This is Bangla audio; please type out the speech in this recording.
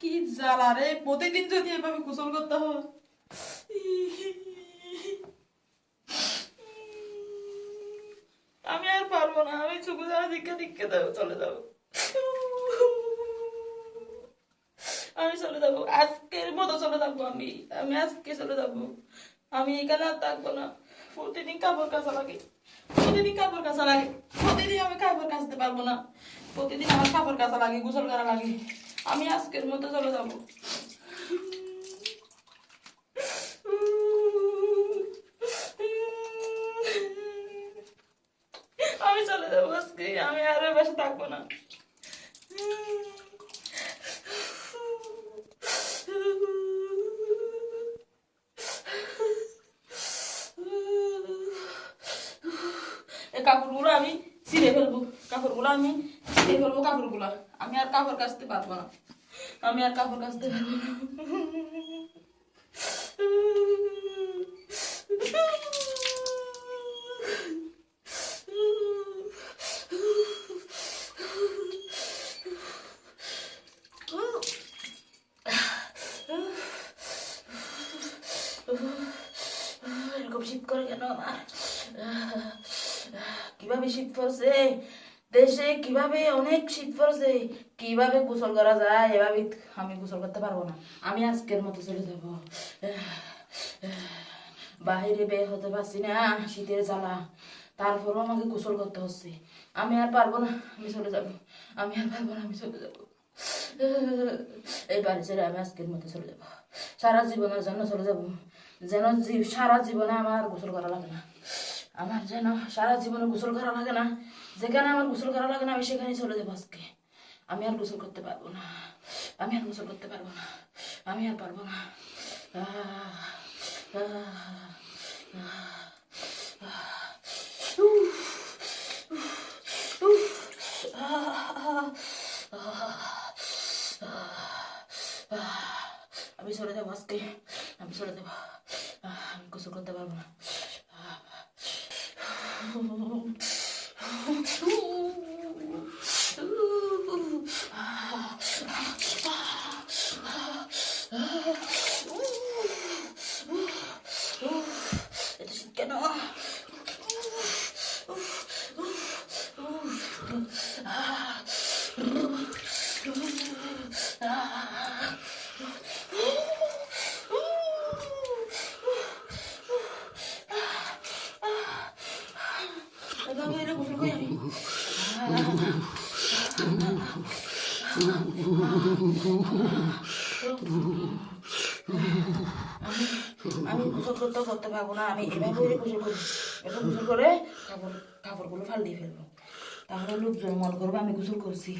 কি জ্বালা রে? প্রতিদিন যদি এভাবে গোসল করতে হয়। আমি আর পারব না, আমি চুকু যারা দীক্ষা দীক্ষা দেবো, চলে যাব। আমি চলে যাব, আজকের মতো চলে যাব আমি। আমি আজকে চলে যাব। আমি এখানে আর থাকব না। প্রতিদিন কাপড় কাচা লাগে। প্রতিদিন কাপড় কাচা লাগে। প্রতিদিন আমি কাপড় কাচতে পারব না। প্রতিদিন আমার কাপড় কাচা লাগে, গোসল করা লাগে। আমি আজকের মতো চলে যাব। আমি চলে যাব আজকে, আমি আর বাসে থাকব না। কাপড়গুলো আমি ছিঁড়ে ফেলব, কাপড়গুলো আমি ছিঁড়ে ফেলব কাপড়গুলো। আমি আর কাপড় কাচতে পারব না। আমি আর কাপড় কাচতে পারব না। এরকম শীত করে কেন আমার? কীভাবে শীত পড়ছে? দেশে কীভাবে অনেক শীত পড়ছে, কীভাবে গোসল করা যায়, এভাবে আমি গোসল করতে পারব না। আমি আজকের মতো চলে যাব। বাহিরে বের হতে পারছি না, শীতের জ্বালা। তারপরও আমাকে গোসল করতে হচ্ছে। আমি আর পারব না, আমি চলে যাব। আমি আর পারব না, আমি চলে যাব। এই বাড়ি ছেড়ে আমি আজকের মতো চলে যাব। সারা জীবনের জন্য চলে যাব। যেন সারা জীবনে আমার গোসল করা লাগে না। আমার যেন সারা জীবনে গোসল করা লাগে না যেখানে আমার গোসল করা লাগে না, আমি সেখানেই চলে যাব আজকে। আমি আর গোসল করতে পারব না, আমি আর গোসল করতে পারব না, আমি আর পারব না। আমি চলে যাব আজকে, আমি চলে যাব। আমি গোসল করতে পারব না। 아. আমি গোসল করতে করতে না, আমি এভাবে করে। গোসল এবার গোসল করে কাপড় কাপড়গুলো ফালিয়ে ফেলব। তাহলে লোকজন মন করব আমি গোসল করছি।